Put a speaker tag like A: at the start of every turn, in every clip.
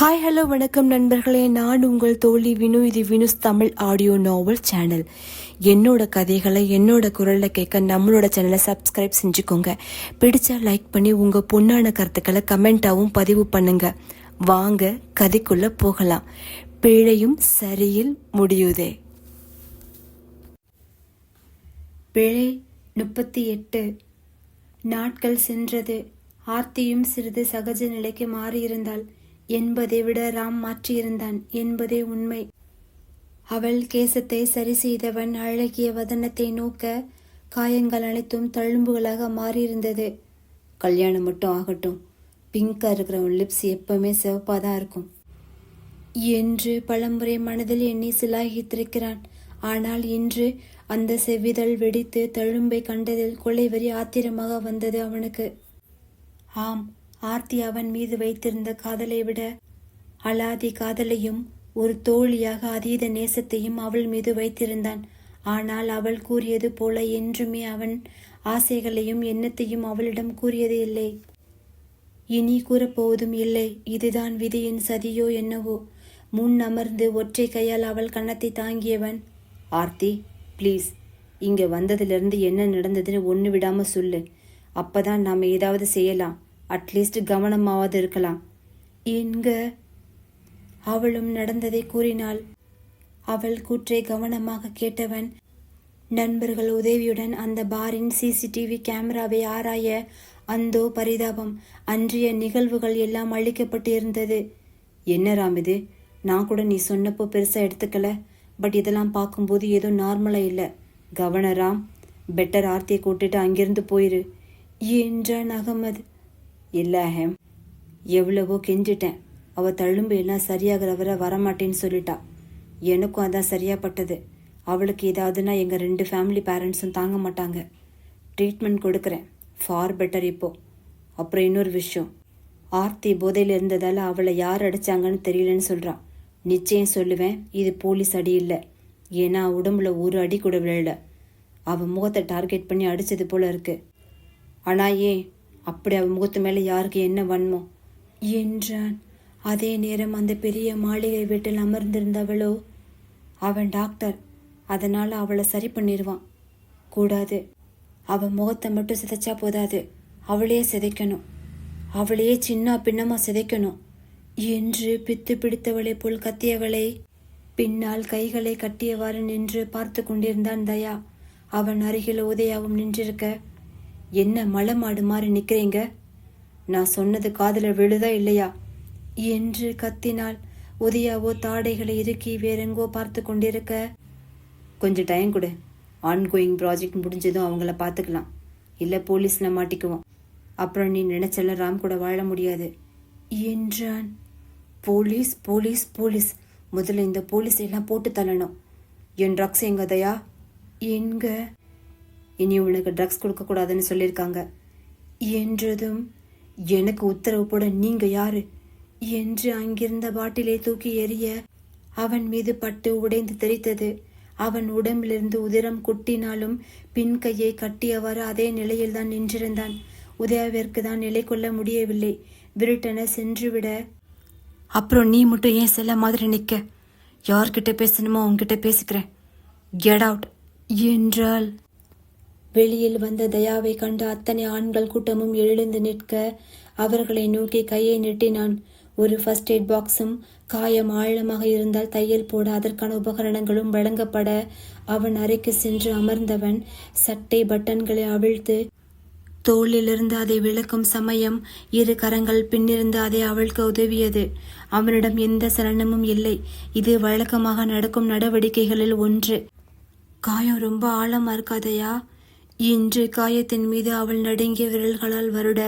A: Hi hello வணக்கம் நண்பர்களே. நான் உங்கள் தோழி வினு. இது Vinu's Tamil audio novel channel என்னோட கதைகளை என்னோட குரலில் கேட்க நம்மளோட சேனலை சப்ஸ்கிரைப் செஞ்சுக்கோங்க. பிடிச்சா லைக் பண்ணி உங்கள் பொண்ணான கருத்துக்களை கமெண்ட்டாகவும் பதிவு பண்ணுங்க. வாங்க கதைக்குள்ளே போகலாம். பிழையும் சரியில் முடியுதே.
B: பிழை முப்பத்தி எட்டு. நாட்கள் சென்றது. ஆர்த்தியும் சிறிது சகஜ நிலைக்கு மாறியிருந்தாள். என்பதை விட ராம் மாற்றியிருந்தான் என்பதே உண்மை. அவள் கேசத்தை சரி செய்தவன் அழகிய வதனத்தை நோக்க காயங்கள் அனைத்தும் தழும்புகளாக மாறியிருந்தது. கல்யாணம் மட்டும் ஆகட்டும். பிங்காக இருக்கிறவன் லிப்ஸ் எப்பவுமே சிவப்பாக தான் இருக்கும். என்று பலமுறை மனதில் எண்ணி சிலாகித்திருக்கிறான். ஆனால் இன்று அந்த செவ்விதழ் வெடித்து தழும்பை கண்டதில் கொலைவரி ஆத்திரமாக வந்தது அவனுக்கு. ஆம் ஆர்த்தி அவன் மீது வைத்திருந்த காதலை விட அலாதி காதலையும் ஒரு தோழியாக அதீத நேசத்தையும் அவள் மீது வைத்திருந்தான். ஆனால் அவள் கூறியது போல என்றுமே அவன் ஆசைகளையும் எண்ணத்தையும் அவளிடம் கூறியது இல்லை. இனி கூறப்போவதும் இல்லை. இதுதான் விதியின் சதியோ என்னவோ. முன் அமர்ந்து ஒற்றை கையால் அவள் கன்னத்தை தாங்கியவன் ஆர்த்தி ப்ளீஸ் இங்கே வந்ததிலிருந்து என்ன நடந்ததுன்னு ஒன்று விடாமல் சொல்லு. அப்பதான் நாம் ஏதாவது செய்யலாம். அட்லீஸ்ட் கவனமாவது இருக்கலாம். என்க அவளும் நடந்ததை கூறினாள். அவள் கூற்றை கவனமாக கேட்டவன் நண்பர்கள் உதவியுடன் அந்த பாரின் சிசிடிவி கேமராவை ஆராய அந்தோ பரிதாபம் அன்றைய நிகழ்வுகள் எல்லாம் அழிக்கப்பட்டு இருந்தது என்ன ராம் இது? நான் கூட நீ சொன்னப்போ பெருசாக எடுத்துக்கல. பட் இதெல்லாம் பார்க்கும்போது ஏதோ நார்மலாக இல்லை. கவன ராம் பெட்டர் ஆர்த்தியை கூட்டிட்டு அங்கிருந்து போயிரு என்றான் அகமது. இல்லை ஹேம். எவ்வளவோ கெஞ்சிட்டேன். அவள் தழும்பு எல்லாம் சரியாகிற வர வரமாட்டேன்னு சொல்லிட்டா. எனக்கும் அதான் சரியாப்பட்டது. அவளுக்கு ஏதாவதுன்னா எங்கள் ரெண்டு ஃபேமிலி பேரண்ட்ஸும் தாங்க மாட்டாங்க. ட்ரீட்மெண்ட் கொடுக்குறேன். ஃபார் பெட்டர் இப்போ. அப்புறம் இன்னொரு விஷயம். ஆர்த்தி போதையில் இருந்ததால் அவளை யார் அடிச்சாங்கன்னு தெரியலன்னு சொல்கிறான் நிச்சயம் சொல்லுவேன் இது போலீஸ் அடி இல்லை. ஏன்னா உடம்புல ஒரு அடி கூட விழல. அவன் முகத்தை டார்கெட் பண்ணி அடித்தது போல இருக்கு. ஆனால் ஏன்? அப்படி அவன் முகத்து மேலே யாருக்கு என்ன வன்மோ? என்றான். அதே நேரம் அந்த பெரிய மாளிகை வீட்டில் அமர்ந்திருந்தவளோ? அவன் டாக்டர். அதனால் அவளை சரி பண்ணிடுவான். கூடாது. அவன் முகத்தை மட்டும் சிதைச்சா போதாது. அவளையே சிதைக்கணும். அவளையே சின்ன பின்னமாக சிதைக்கணும். என்று பித்து பிடித்தவளை போல் கத்தியவளை பின்னால் கைகளை கட்டியவாறு நின்று பார்த்து கொண்டிருந்தான் தயா. அவன் அருகில் உதயாவும் நின்றிருக்க என்ன மலை மாடு மாதிரி நிற்கிறீங்க நான் சொன்னது காதில் விழுதா இல்லையா? என்று கத்தினால் உதயாவோ தாடைகளை இறுக்கி வேறெங்கோ பார்த்து கொண்டிருக்க. கொஞ்சம் டைம் கொடு. ஆன்கோயிங் ப்ராஜெக்ட் முடிஞ்சதும் அவங்கள பார்த்துக்கலாம். இல்லை போலீஸில் மாட்டிக்குவோம். அப்புறம் நீ நினைச்சல ராம் கூட வாழ முடியாது. என்றான். Police police police. முதல்ல இந்த போலீஸ் எல்லாம் போட்டு தள்ளணும். என் ட்ரக்ஸ் எங்க தயா? எங்க? இனி உனக்கு ட்ரக்ஸ் கொடுக்கக்கூடாதுன்னு சொல்லியிருக்காங்க. என்றதும் எனக்கு உத்தரவு போட நீங்க யாரு? என்று அங்கிருந்த பாட்டிலை தூக்கி எறிய அவன் மீது பட்டு உடைந்து தெரித்தது. அவன் உடம்பிலிருந்து உதிரம் கொட்டினாலும் பின் கையை கட்டியவாறு அதே நிலையில்தான் நின்றிருந்தான். உதயாவிற்கு தான் நிலை கொள்ள முடியவில்லை. விருட்டன சென்றுவிட அப்புறம் நீ மட்டும் ஏன் செல்ல மாதிரி நிக்க? யார்கிட்ட பேசணுமோ உன்கிட்ட பேசிக்கிறேன். கெட் அவுட் என்றாள். வெளியில் வந்த தயாவை கண்ட அத்தனை ஆண்கள் கூட்டமும் எழுந்து நிற்க அவர்களை நோக்கி கையை நெட்டினான். ஒரு ஃபர்ஸ்ட் எய்ட் பாக்ஸும் காயம் ஆழமாக இருந்தால் தையல் போட அதற்கான உபகரணங்களும் வழங்கப்பட அவன் அறைக்கு சென்று அமர்ந்தவன் சட்டை பட்டன்களை அவிழ்த்து தோளிலிருந்து அதை விளக்கும் சமயம் இரு கரங்கள் பின்னிருந்து அதை அவிழ்க்க உதவியது. அவனிடம் எந்த சலனமும் இல்லை. இது வழக்கமாக நடக்கும் நடவடிக்கைகளில் ஒன்று. காயம் ரொம்ப ஆழமா இருக்காதையா? இன்று காயத்தின் மீது அவள் நடுங்கிய விரல்களால் வருட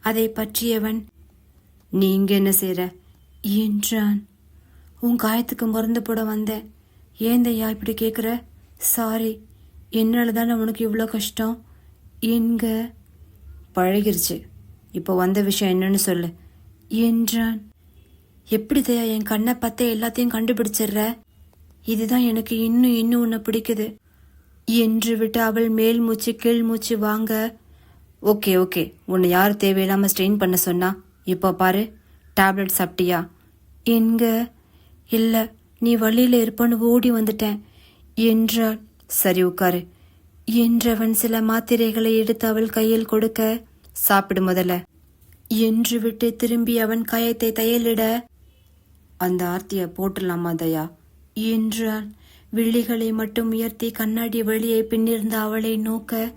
B: அதை பற்றியவன் நீங்க என்ன செய்ற? என்றான். உன் காயத்துக்கு மருந்து போட வந்தேன் ஏந்தையா இப்படி கேட்குற சாரி என்னால தானே உனக்கு இவ்வளோ கஷ்டம்? என்க பழகிருச்சு. இப்போ வந்த விஷயம் என்னன்னு சொல்லு என்றான். எப்படி தயா என் கண்ணை பார்த்தே எல்லாத்தையும் கண்டுபிடிச்சிடுற? இதுதான் எனக்கு இன்னும் இன்னும் உன்னை பிடிக்குது. என்று விட்டு அவள் மேல் மூச்சு கீழ் மூச்சு வாங்க. Okay okay. உன்னை யார் தேவையில்லாம ஸ்ட்ரெயின் பண்ண சொன்னா? இப்போ பாரு. டேப்லெட் சாப்பிட்டியா? என்க இல்ல நீ வழியில இருப்பன்னு ஓடி வந்துட்டேன். என்றாள்.
A: சரி உட்காரு.
B: என்றவன் சில மாத்திரைகளை எடுத்து அவள் கையில் கொடுக்க
A: சாப்பிடு முதல்ல.
B: என்று விட்டு திரும்பி அவன் காயத்தை தையலிட
A: அந்த ஆர்த்தியை போட்டுடலாமா தயா?
B: என்றான் விழிகளை மட்டும் உயர்த்தி கண்ணாடி வழியை பின்னிருந்த அவளை நோக்க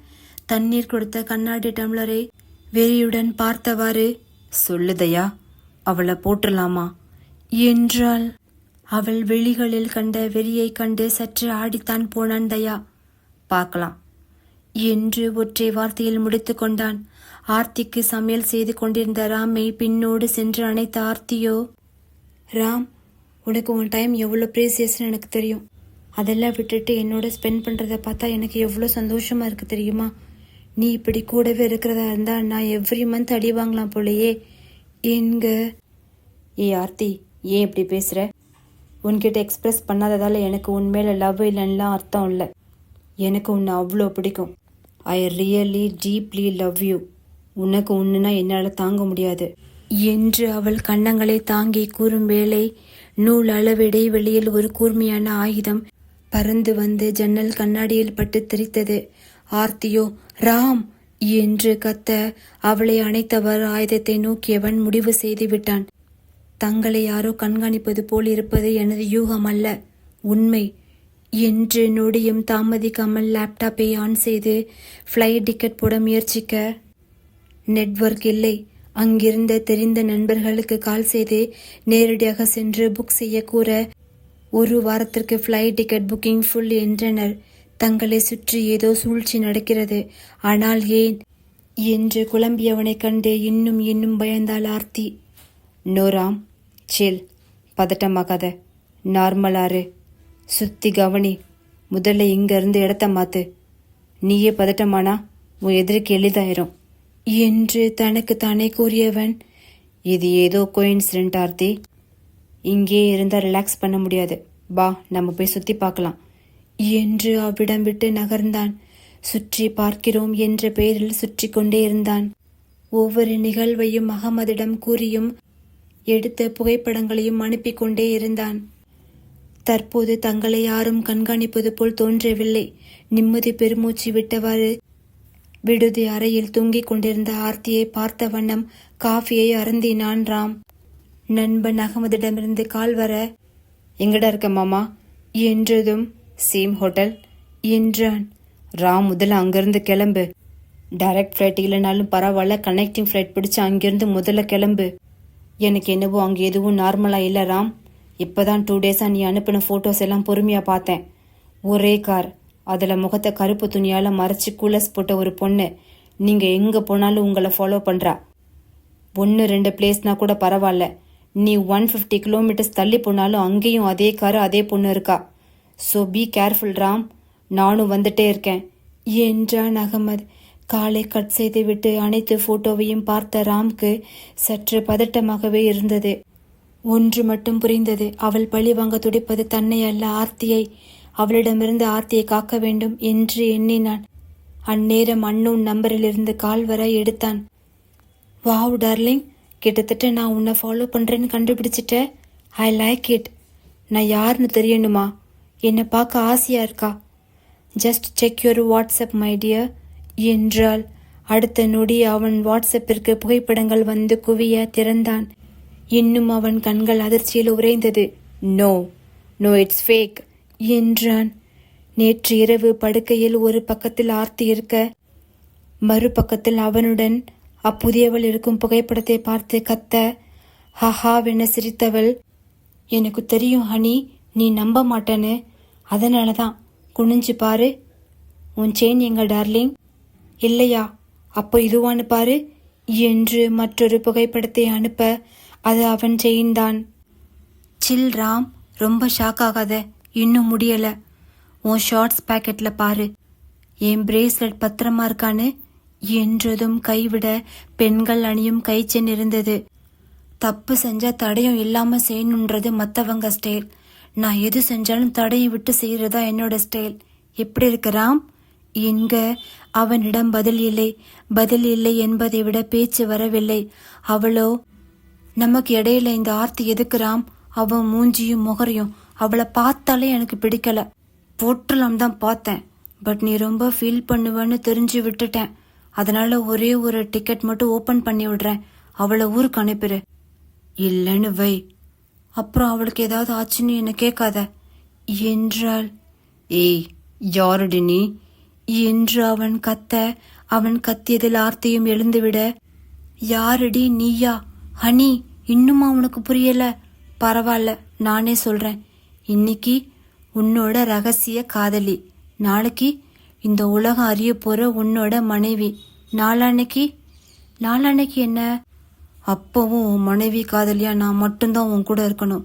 B: தண்ணீர் கொடுத்த கண்ணாடி டம்ளரை வெறியுடன் பார்த்தவாறு
A: சொல்லுதையா அவளை போற்றலாமா?
B: என்றால் அவள் விழிகளில் கண்ட வெறியைக் கண்டு சற்று ஆடித்தான் போனான் தயா.
A: பார்க்கலாம்
B: என்று ஒற்றை வார்த்தையில் முடித்து கொண்டான். ஆர்த்திக்கு சமையல் செய்து கொண்டிருந்த ராமை பின்னோடு சென்று அணைத்த ஆர்த்தியோ ராம் உனக்கு உன் டைம் எவ்வளோ ப்ரீசியஸ்னு எனக்கு தெரியும். அதெல்லாம் விட்டுட்டு என்னோட ஸ்பெண்ட் பண்ணுறத பார்த்தா எனக்கு எவ்வளோ சந்தோஷமாக இருக்குது தெரியுமா? நீ இப்படி கூடவே இருக்கிறதா இருந்தால் நான் எவ்ரி மந்த் அடி வாங்கலாம் போலயே. என்க.
A: ஏ ஆர்த்தி ஏன் இப்படி பேசுகிற உன்கிட்ட எக்ஸ்ப்ரெஸ் பண்ணாததால் எனக்கு உன் லவ் இல்லைன்னா அர்த்தம் இல்லை. எனக்கு உன்னை அவ்வளோ பிடிக்கும். I really deeply love you உனக்கு ஒன்றுனா என்னால் தாங்க முடியாது.
B: என்று அவள் கன்னங்களை தாங்கி கூறும் வேளை நூல் அளவிடை வெளியில் ஒரு கூர்மையான ஆயுதம் பறந்து வந்து ஜன்னல் கண்ணாடியில் பட்டு தெரித்தது. ஆர்த்தியோ ராம்! என்று கத்த அவளை அணைத்தவர் ஆயுதத்தை நோக்கியவன் முடிவு செய்து விட்டான். தங்களை யாரோ கண்காணிப்பது போல் இருப்பது எனது யூகம் அல்ல. உண்மை. என்று நொடியும் தாமதிக்காமல் லேப்டாப்பை ஆன் செய்து ஃப்ளைட் டிக்கெட் போட முயற்சிக்க நெட்வொர்க் இல்லை. அங்கிருந்த தெரிந்த நண்பர்களுக்கு கால் செய்து நேரடியாக சென்று புக் செய்ய கூற ஒரு வாரத்திற்கு ஃப்ளைட் டிக்கெட் புக்கிங் ஃபுல் என்றனர். தங்களை சுற்றி ஏதோ சூழ்ச்சி நடக்கிறது. ஆனால் ஏன்? என்று குழம்பியவனைக் கண்டு இன்னும் இன்னும் பயந்தாள் ஆர்த்தி.
A: நோராம் சில் பதட்டமாகாத. நார்மலாரு சுத்தி கவனி. முதல்ல இங்கிருந்து இடத்த மாத்து. நீயே பதட்டமானா? உன் எதிர்க்கு எளிதாயிரும்.
B: என்று தனக்கு தானே கூறியவன்
A: இது ஏதோ கோயின்சிடென்ட் ஆர்த்தி. இங்கே இருந்தால் ரிலாக்ஸ் பண்ண முடியாது. பா நம்ம போய் சுத்தி பார்க்கலாம்.
B: என்று அவ்விடம் விட்டு நகர்ந்தான். சுற்றி பார்க்கிறோம் என்ற பெயரில் சுற்றி கொண்டே இருந்தான். ஒவ்வொரு நிகழ்வையும் அகமதிடம் கூறியும் எடுத்த புகைப்படங்களையும் அனுப்பி கொண்டே இருந்தான். தற்போது தங்களை யாரும் கண்காணிப்பது போல் தோன்றவில்லை. நிம்மதி பெருமூச்சு விட்டவாறு விடுதி அறையில் தூங்கிக் கொண்டிருந்த ஆர்த்தியை பார்த்த வண்ணம் காஃபியை அருந்தினான் ராம். நண்பன் அகமதிடமிருந்து கால் வர
A: எங்கடா இருக்க மாமா?
B: என்றதும்
A: சேம் ஹோட்டல்.
B: என்றான்.
A: ராம் முதல்ல அங்கிருந்து கிளம்பு. டைரக்ட் ஃப்ளைட் இல்லைனாலும் பரவாயில்ல கனெக்டிங் ஃப்ளைட் பிடிச்சு அங்கிருந்து முதல்ல கிளம்பு. எனக்கு என்னவோ அங்கே எதுவும் நார்மலாக இல்லை ராம். இப்போதான் டூ டேஸாக நீ அனுப்பின ஃபோட்டோஸ் எல்லாம் பொறுமையாக பார்த்தேன். ஒரே கார். அதில் முகத்தை கருப்பு துணியால் மறைச்சு கூலஸ் போட்ட ஒரு பொண்ணு. நீங்கள் எங்கே போனாலும் உங்களை ஃபாலோ பண்ணுறா ஒன்று ரெண்டு பிளேஸ்னா கூட பரவாயில்ல. நீ ஒன் ஃபிஃப்டி கிலோமீட்டர்ஸ் தள்ளி போனாலும் அங்கேயும் அதே காரு அதே பொண்ணு இருக்கா? So be careful Ram. நானும் வந்துட்டே இருக்கேன்.
B: என்றான் அகமது. காலை கட் செய்துவிட்டு அனைத்து போட்டோவையும் பார்த்த ராம்க்கு சற்று பதட்டமாகவே இருந்தது. ஒன்று மட்டும் புரிந்தது. அவள் பழி வாங்க துடிப்பது தன்னை அல்ல ஆர்த்தியை. அவளிடமிருந்து ஆர்த்தியை காக்க வேண்டும் என்று எண்ணினான். அந்நேரம் அன்னோன் நம்பரிலிருந்து கால் வர எடுத்தான். வாவ் டார்லிங் கிட்டத்தட்ட நான் உன்னை ஃபாலோ பண்ணுறேன்னு கண்டுபிடிச்சிட்டேன். ஐ லைக் இட் நான் யாருன்னு தெரியணுமா? என்னை பார்க்க ஆசையாக இருக்கா? Just check your WhatsApp my dear அடுத்த நொடி அவன் வாட்ஸ்அப்பிற்கு புகைப்படங்கள் வந்து குவிய திறந்தான். இன்னும் அவன் கண்கள் அதிர்ச்சியில் உறைந்தது.
A: நோ நோ இட்ஸ் ஃபேக்
B: என்றான். நேற்று இரவு படுக்கையில் ஒரு பக்கத்தில் ஆர்த்தி இருக்க மறுபக்கத்தில் அவனுடன் அப்புதியவள் இருக்கும் புகைப்படத்தை பார்த்து கத்த ஹஹாவென சிரித்தவள் எனக்கு தெரியும் ஹனி நீ நம்ப மாட்டேன்னு. அதனால தான் குனிஞ்சு பாரு. உன் செயின் எங்க டார்லிங். இல்லையா அப்போ இதுவான்னு பாரு என்று மற்றொரு புகைப்படத்தை அனுப்ப அது அவன் செயின் தான். சில் ராம் ரொம்ப ஷாக் ஆகாத. இன்னும் முடியல. உன் ஷார்ட்ஸ் பாக்கெட்ல பாரு. என் பிரேஸ்லெட் பத்திரமா இருக்கான்னு. என்றதும் கைவிட பெண்கள் அணியும் கைச்சென் இருந்தது தப்பு செஞ்சா தடையும் இல்லாம செய்யணுன்றது மத்தவங்க ஸ்டைல் நான் எது செஞ்சாலும் தடையும் விட்டு செய்யறதா என்னோட ஸ்டைல் எப்படி இருக்கிறாம்? என்க அவனிடம் பதில் இல்லை. பதில் இல்லை என்பதை விட பேச்சு வரவில்லை. அவளோ நமக்கு இடையில இந்த ஆர்த்தி எதுக்குறாம்? அவன் மூஞ்சியும் முகரையும். அவளை பார்த்தாலே எனக்கு பிடிக்கல. போற்றலாம் தான் பார்த்தேன். பட் நீ ரொம்ப ஃபீல் பண்ணுவேன்னு தெரிஞ்சு விட்டுட்டேன். அதனால ஒரே ஒரு டிக்கெட் மட்டும் ஓபன் பண்ணி விடுறேன். அவளை ஊருக்கு அனுப்பிடு இல்லைன்னு வை. அப்புறம் அவளுக்கு ஏதாவது ஆச்சுன்னு என்ன கேட்காத. என்றால் ஏய் யாருடி நீ? என்று அவன் கத்த அவன் கத்தியதில் ஆர்த்தியும் எழுந்துவிட யாருடி நீயா? ஹனி இன்னுமா உனக்கு புரியல? பரவாயில்ல நானே சொல்றேன். இன்னைக்கு உன்னோட ரகசிய காதலி. நாளைக்கு இந்த உலகம் அறிய போற உன்னோட மனைவி. நாளான்னைக்கு? நாளான்னைக்கு என்ன? அப்பவும் உன் மனைவி காதலியா நான் மட்டும்தான் உன் கூட இருக்கணும்.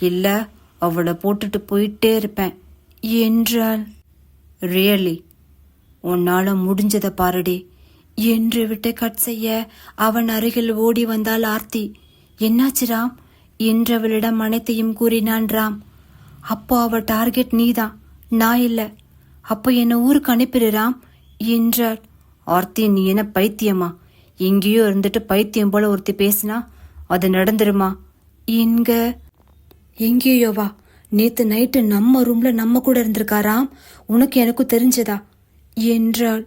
B: இல்ல அவளை போட்டுட்டு போயிட்டே இருப்பேன். என்றால் ரியலி உன்னால முடிஞ்சதை பாருடி. என்று விட்டு கட் செய்ய அவன் அருகில் ஓடி வந்தாள் ஆர்த்தி. என்னாச்சு ராம்? என்றவளிடம் அனைத்தையும் கூறினான் ராம். அப்போ அவ டார்கெட் நீதான். நான் இல்லை. அப்போ என்ன ஊருக்கு அனுப்பிடுறாம்? என்றாள். ஆர்த்தி நீ என்ன பைத்தியமா? எங்கேயோ இருந்துட்டு பைத்தியம் போல ஒருத்தி பேசினா அது நடந்துருமா? எங்க எங்கேயோவா நேத்து நைட்டு நம்ம ரூம்ல நம்ம கூட இருந்திருக்காராம். உனக்கு எனக்கும் தெரிஞ்சதா? என்றாள்.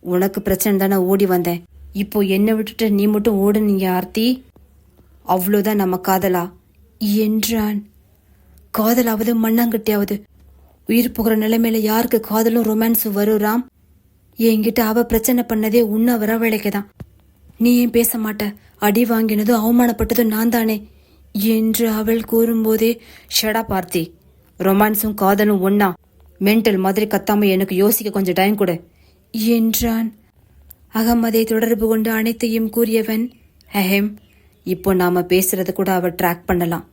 B: உனக்கு பிரச்சனை தானே ஓடி வந்தேன். இப்போ என்னை விட்டுட்டு நீ மட்டும் ஓடுனீங்க ஆர்த்தி? அவ்வளோதான் நம்ம காதலா? என்றான். காதலாவது மண்ணாங்கட்டியாவது. உயிர் போகிற நிலைமையில யாருக்கு காதலும் ரொமான்ஸும் வருறாம் என்கிட்ட அவ பிரச்சனை பண்ணதே உன்னை வரவழைக்கதான் நீ ஏன் பேச மாட்ட? அடி வாங்கினதும் அவமானப்பட்டதும் நான் தானே என்று அவள் கூறும்போதே ஷடா பார்த்தி ரொமான்ஸும் காதலும் ஒன்னா மென்டல் மாதிரி கத்தாம எனக்கு யோசிக்க கொஞ்சம் டைம் கொடு என்றான். அகமதை தொடர்பு கொண்டு அனைத்தையும் கூறியவன் அஹெம் இப்போ நாம பேசுறது கூட அவ ட்ராக் பண்ணலாம்.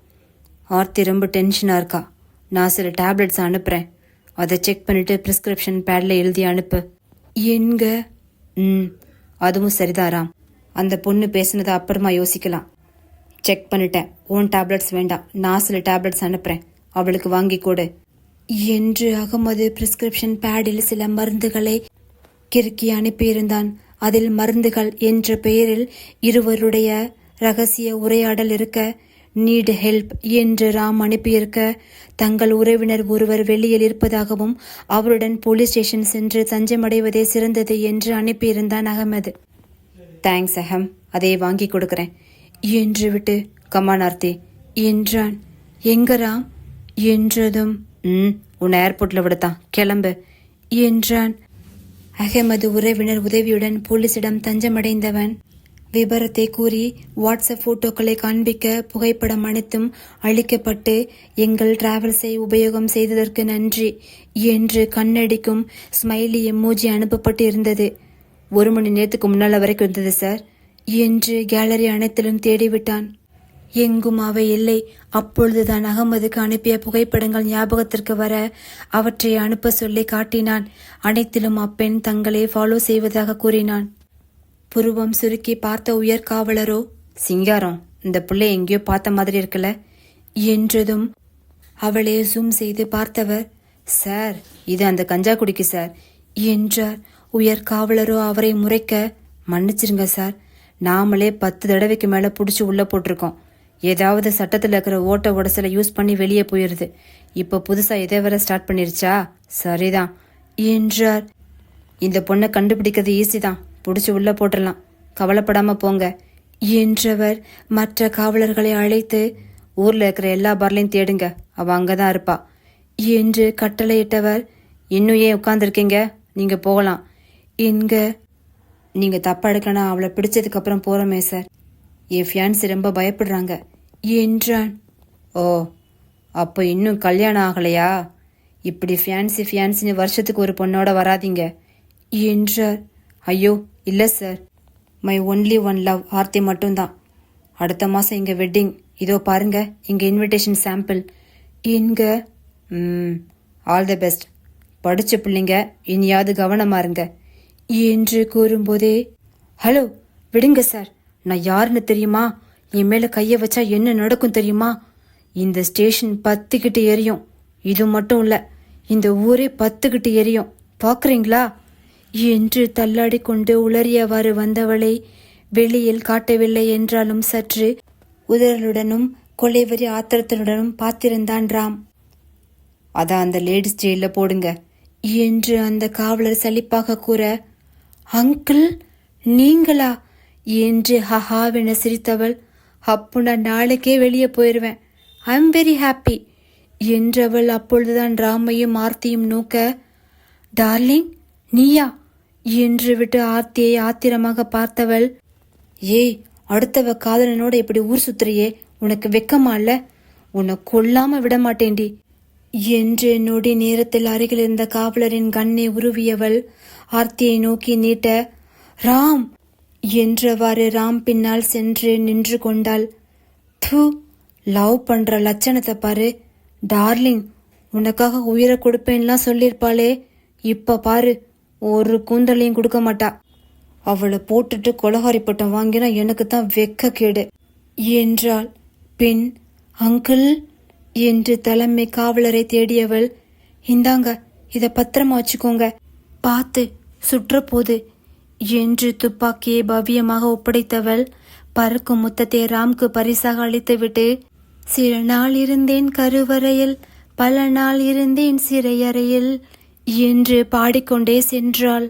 B: ஆர்த்தி ரொம்ப டென்ஷனா இருக்கா? நான் சில டேப்லெட்ஸ் அனுப்புறேன். அதை செக் பண்ணிட்டு ப்ரிஸ்கிரிப்ஷன் பேட்ல எழுதி அனுப்பு. என்க? ம் அதுவும் சரிதாராம் அந்த பொண்ணு பேசுனதை அப்புறமா யோசிக்கலாம். செக் பண்ணிட்டேன். ஓன் டேப்லெட்ஸ் வேண்டாம். நான் சில டேப்லெட்ஸ் அனுப்புறேன். அவளுக்கு வாங்கி கொடு. என்று அகமது பிரிஸ்கிரிப்ஷன் பேடில் சில மருந்துகளை கிறுக்கி அனுப்பியிருந்தான். அதில் மருந்துகள் என்ற பெயரில் இருவருடைய ரகசிய உரையாடல் இருக்க நீட் ஹெல்ப் என்று ராம் அனுப்பியிருக்க தங்கள் உறவினர் ஒருவர் வெளியில் இருப்பதாகவும் அவருடன் போலீஸ் ஸ்டேஷன் சென்று தஞ்சமடைவதே சிறந்தது என்று அனுப்பியிருந்தான் அகமது. தேங்க்ஸ் அகம். அதை வாங்கி கொடுக்கிறேன். என்று விட்டு கமான் ஆர்த்தி என்றான். எங்க ராம்? என்றதும் ம் உன்னை ஏர்போர்ட்ல விடத்தான். கிளம்பு என்றான். அகமது உறவினர் உதவியுடன் போலீசிடம் தஞ்சமடைந்தவன் விபரத்தை கூறி வாட்ஸ்அப் போட்டோக்களை காண்பிக்க புகைப்படம் அனைத்தும் அளிக்கப்பட்டு எங்கள் டிராவல்ஸை உபயோகம் செய்ததற்கு நன்றி என்று கண்ணடிக்கும் ஸ்மைலி எம்மோஜி அனுப்பப்பட்டு இருந்தது ஒரு மணி நேரத்துக்கு முன்னால் வரைக்கும் இருந்தது சார் என்று கேலரி அனைத்திலும் தேடிவிட்டான். எங்கும் அவை இல்லை. அப்பொழுதுதான் அகமதுக்கு அனுப்பிய புகைப்படங்கள் ஞாபகத்திற்கு வர அவற்றை அனுப்ப சொல்லி காட்டினான். அனைத்திலும் அப்பெண் தங்களை ஃபாலோ செய்வதாக கூறினான். புருவம் சுருக்கி பார்த்த உயர்காவலரோ சிங்காரம் இந்த பிள்ளை எங்கேயோ பார்த்த மாதிரி இருக்குல்ல? என்றதும் அவளை ஜூம் செய்து பார்த்தவர் சார் இது அந்த கஞ்சா குடிக்கு சார் என்றார். உயர் காவலரோ அவரை முறைக்க மன்னிச்சிருங்க சார் நாமளே பத்து தடவைக்கு மேலே பிடிச்சி உள்ளே போட்டிருக்கோம். ஏதாவது சட்டத்தில் இருக்கிற ஓட்ட உடசலை யூஸ் பண்ணி வெளியே போயிடுது. இப்போ புதுசாக எதை வர ஸ்டார்ட் பண்ணிருச்சா? சரிதான் என்றார். இந்த பொண்ணை கண்டுபிடிக்கிறது ஈஸி தான். பிடிச்சி உள்ளே போட்டுடலாம் கவலைப்படாமல் போங்க. என்றவர் மற்ற காவலர்களை அழைத்து ஊரில் இருக்கிற எல்லா பார்லையும் தேடுங்க. அவ அங்கதான் இருப்பா. என்று கட்டளையிட்டவர் இன்னும் ஏன் உட்காந்துருக்கீங்க நீங்கள் போகலாம். என்க நீங்கள் தப்பா எடுக்கணும் அவளை பிடிச்சதுக்கப்புறம் போகிறோமே சார். என் ஃபியான்சி ரொம்ப பயப்படுறாங்க. என்றான். ஓ அப்போ இன்னும் கல்யாணம் ஆகலையா? இப்படி ஃபியான்சி ஃபியான்சின்னு வருஷத்துக்கு ஒரு பொண்ணோட வராதீங்க. என்றார். ஐயோ இல்லை sir. My only one love Aarthi மட்டும்தான். அடுத்த மாதம் இங்கே வெட்டிங் இதோ பாருங்க இங்கே இன்விடேஷன் சாம்பிள் இங்க ம் ஆல் தி பெஸ்ட் படித்த பிள்ளைங்க இனியாவது கவனமா இருங்க. என்று கூறும்போதே ஹலோ விடுங்க சார். நான் யாருன்னு தெரியுமா? என் மேலே கையை வச்சா என்ன நடக்கும் தெரியுமா? இந்த ஸ்டேஷன் பத்துக்கிட்டு எரியும். இது மட்டும் இல்லை இந்த ஊரே பத்துக்கிட்டு எரியும். பார்க்குறீங்களா என்று தள்ளாடி கொண்டு உளறியவாறு வந்தவளை வெளியில் காட்டவில்லை என்றாலும் சற்று உதறலுடனும் கொலைவரி ஆத்திரத்துடனும் பார்த்திருந்தான் ராம்.
A: அதான் அந்த லேடிஸ் ஜெயில போடுங்க
B: என்று அந்த காவலர் சலிப்பாக கூற அங்கிள் நீங்களா? என்று ஹஹாவென சிரித்தவள் அப்போ நான் நாளைக்கே வெளியே போயிடுவேன் ஐ எம் வெரி ஹாப்பி என்றவள் அப்பொழுதுதான் ராமையும் ஆர்த்தியும் நோக்க டார்லிங் நீயா? என்று விட்டு ஆர்த்தியை ஆத்திரமாக பார்த்தவள் ஏய் அடுத்தவ காதலனோட இப்படி ஊர் சுத்துறியே உனக்கு வெக்கமா இல்ல? உன்னை கொல்லாம விட மாட்டேன்டி என்று நொடி நேரத்தில் அருகில் இருந்த காவலரின் கண்ணை உருவியவள் ஆர்த்தியை நோக்கி நீட்ட ராம்! என்றவாறு ராம் பின்னால் சென்று நின்று கொண்டாள். தூ லவ் பண்ற லட்சணத்தை பாரு. டார்லிங் உனக்காக உயிரை கொடுப்பேன்லாம் சொல்லியிருப்பாளே இப்ப பாரு. ஒரு கூந்தலையும் கொடுக்க மாட்டா. அவளை போட்டுட்டு கொலகாரி பட்டம் வாங்கினா எனக்கு தான் வெக்க கேடு. என்றாள். பின் அங்கிள் என்று தலைமை காவலரை தேடியவள் இந்தாங்க இத பத்திரமா வச்சுக்கோங்க. பார்த்து சுற்றப்போது என்று துப்பாக்கியை பவ்யமாக ஒப்படைத்தவள் பறக்கும் முத்தத்தை ராம்க்கு பரிசாக அளித்துவிட்டு சில நாள் இருந்தேன் கருவறையில் பல நாள் இருந்தேன் சிறையறையில் என்று பாடிக்கொண்டே சென்றாள்.